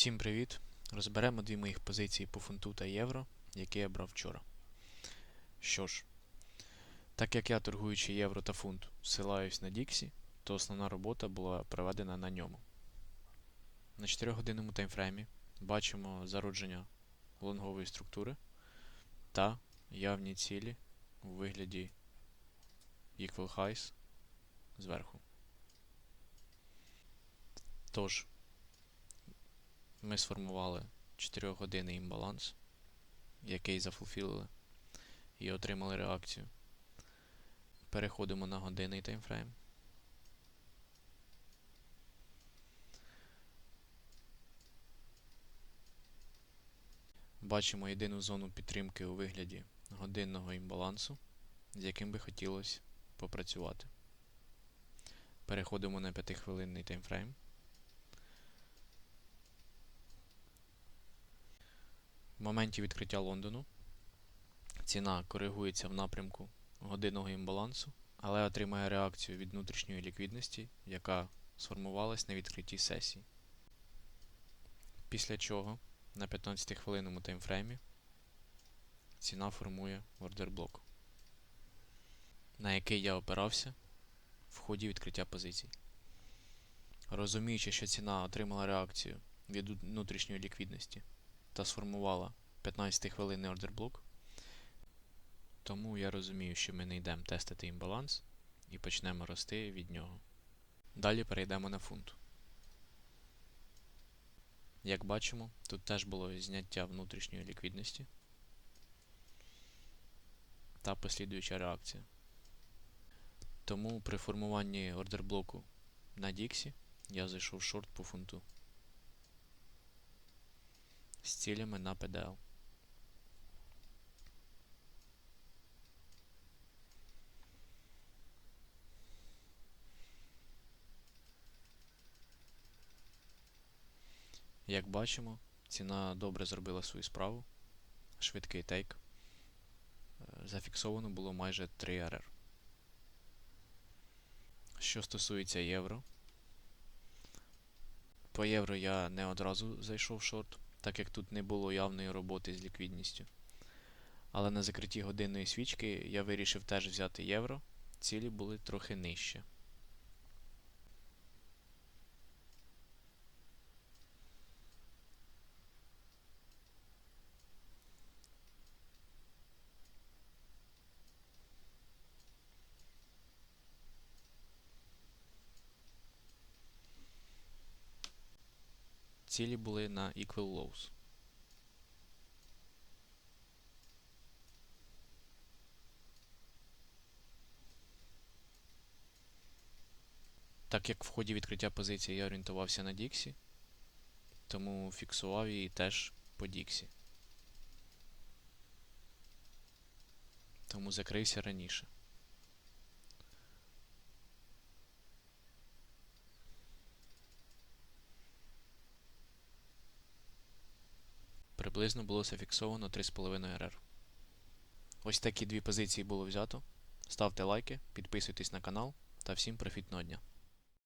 Всім привіт! Розберемо дві моїх позиції по фунту та євро, які я брав вчора. Що ж, так як я, торгуючи євро та фунт, ссилаюсь на Діксі, то основна робота була проведена на ньому. На 4-годинному таймфреймі бачимо зародження лонгової структури та явні цілі у вигляді Equal Highs зверху. Тож, ми сформували 4 години імбаланс, який зафулфілили і отримали реакцію. Переходимо на годинний таймфрейм. Бачимо єдину зону підтримки у вигляді годинного імбалансу, з яким би хотілося попрацювати. Переходимо на 5-хвилинний таймфрейм. В моменті відкриття Лондону ціна коригується в напрямку годинного імбалансу, але отримає реакцію від внутрішньої ліквідності, яка сформувалась на відкритті сесії. Після чого на 15-хвилинному таймфреймі ціна формує ордерблок, на який я опирався в ході відкриття позицій. Розуміючи, що ціна отримала реакцію від внутрішньої ліквідності та сформувала 15-хвилинний ордерблок, тому я розумію, що ми не йдемо тестити імбаланс і почнемо рости від нього. Далі перейдемо на фунт. Як бачимо, тут теж було зняття внутрішньої ліквідності та послідуюча реакція. Тому при формуванні ордерблоку на Діксі я зайшов шорт по фунту з цілями на PDL. Як бачимо, ціна добре зробила свою справу. Швидкий тейк. Е, Зафіксовано було майже 3 РР. Що стосується євро, по євро я не одразу зайшов в шорт, так як тут не було явної роботи з ліквідністю. Але на закритті годинної свічки я вирішив теж взяти євро. Цілі були трохи нижче. Цілі були на Equal Lows. Так як в ході відкриття позиції я орієнтувався на Діксі, тому фіксував її теж по Діксі. Тому закрився раніше. Приблизно було зафіксовано 3,5 РР. Ось такі дві позиції було взято. Ставте лайки, підписуйтесь на канал та всім профітного дня.